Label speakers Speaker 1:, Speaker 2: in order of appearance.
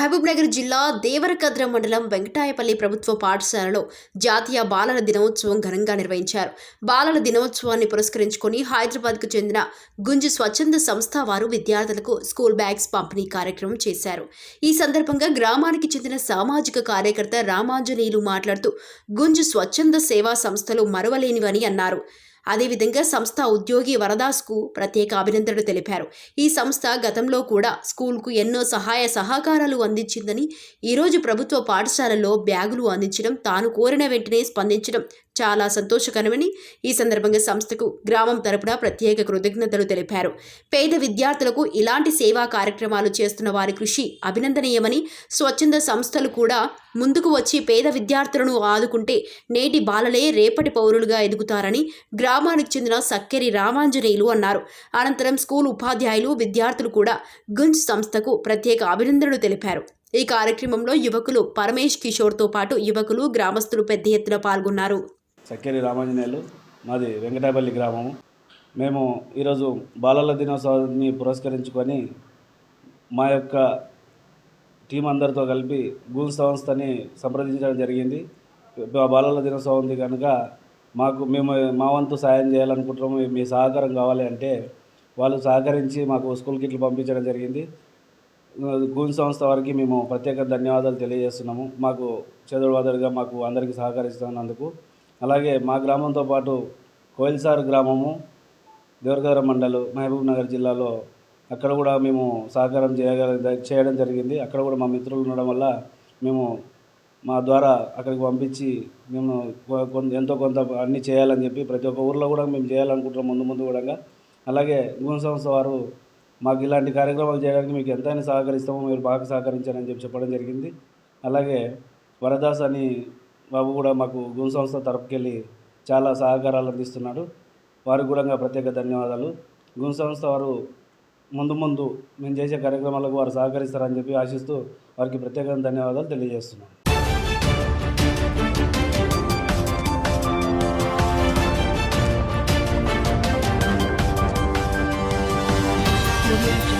Speaker 1: మహబూబ్నగర్ జిల్లా దేవరకద్ర మండలం వెంకటాయపల్లి ప్రభుత్వ పాఠశాలలో జాతీయ బాలల దినోత్సవం ఘనంగా నిర్వహించారు. బాలల దినోత్సవాన్ని పురస్కరించుకొని హైదరాబాద్కు చెందిన గుంజు స్వచ్ఛంద సంస్థ వారు విద్యార్థులకు స్కూల్ బ్యాగ్స్ పంపిణీ కార్యక్రమం చేశారు. ఈ సందర్భంగా గ్రామానికి చెందిన సామాజిక కార్యకర్త రామాంజనేయులు మాట్లాడుతూ గుంజు స్వచ్ఛంద సేవా సంస్థలు మరవలేనివని అన్నారు. అదేవిధంగా సంస్థ ఉద్యోగి వరదాస్కు ప్రత్యేక అభినందనలు తెలిపారు. ఈ సంస్థ గతంలో కూడా స్కూల్కు ఎన్నో సహాయ సహకారాలు అందించిందని ఈరోజు ప్రభుత్వ పాఠశాలల్లో బ్యాగులు అందించడం తాను కోరిన వెంటనే స్పందించడం చాలా సంతోషకరమని ఈ సందర్భంగా సంస్థకు గ్రామం తరపున ప్రత్యేక కృతజ్ఞతలు తెలిపారు. పేద విద్యార్థులకు ఇలాంటి సేవా కార్యక్రమాలు చేస్తున్న వారి కృషి అభినందనీయమని స్వచ్ఛంద సంస్థలు కూడా ముందుకు వచ్చి పేద విద్యార్థులను ఆదుకుంటే నేటి బాలలే రేపటి పౌరులుగా ఎదుగుతారని గ్రామానికి చెందిన సక్కెరి రామాంజనేయులు అన్నారు. అనంతరం స్కూల్ ఉపాధ్యాయులు విద్యార్థులు కూడా గుంజ్ సంస్థకు ప్రత్యేక అభినందనలు తెలిపారు. ఈ కార్యక్రమంలో యువకులు పరమేష్ కిషోర్తో పాటు యువకులు గ్రామస్తులు పెద్ద ఎత్తున పాల్గొన్నారు.
Speaker 2: చక్కెరి రామాంజనేయులు మాది వెంకటాపల్లి గ్రామము మేము ఈరోజు బాలల దినోత్సవాన్ని పురస్కరించుకొని మా యొక్క టీం అందరితో కలిపి గూన్ సంస్థని సంప్రదించడం జరిగింది. బాలల దినోత్సవం ఉంది కనుక మాకు మేము మా వంతు సాయం చేయాలనుకుంటున్నాము. మీ సహకారం కావాలి అంటే వాళ్ళు సహకరించి మాకు స్కూల్ కిట్లు పంపించడం జరిగింది. గూన్ సంస్థ వారికి మేము ప్రత్యేక ధన్యవాదాలు తెలియజేస్తున్నాము. మాకు చేదోడవాదడుగా మాకు అందరికీ సహకరిస్తున్నందుకు అలాగే మా గ్రామంతో పాటు కోయిల్సార్ గ్రామము దేవరగర మండలు మహబూబ్ నగర్ జిల్లాలో అక్కడ కూడా మేము సహకారం చేయగల చేయడం జరిగింది. అక్కడ కూడా మా మిత్రులు ఉండడం వల్ల మేము మా ద్వారా అక్కడికి పంపించి మేము కొ- ఎంతో కొంత అన్నీ చేయాలని చెప్పి ప్రతి ఒక్క ఊర్లో కూడా మేము చేయాలనుకుంటున్నాం ముందు ముందు కూడా అలాగే గుణ సంస్థ వారు మాకు ఇలాంటి కార్యక్రమాలు చేయడానికి మీకు ఎంతైనా సహకరిస్తామో మీరు బాగా సహకరించారని చెప్పి చెప్పడం జరిగింది. అలాగే వరదాస్ అని బాబు కూడా మాకు గుణ సంస్థ తరపుకెళ్ళి చాలా సహకారాలు అందిస్తున్నాడు. వారికి కూడా ప్రత్యేక ధన్యవాదాలు. గుణ సంస్థ వారు ముందు ముందు మేము చేసే కార్యక్రమాలకు వారు సహకరిస్తారని చెప్పి ఆశిస్తూ వారికి ప్రత్యేక ధన్యవాదాలు తెలియజేస్తున్నాను Thank you.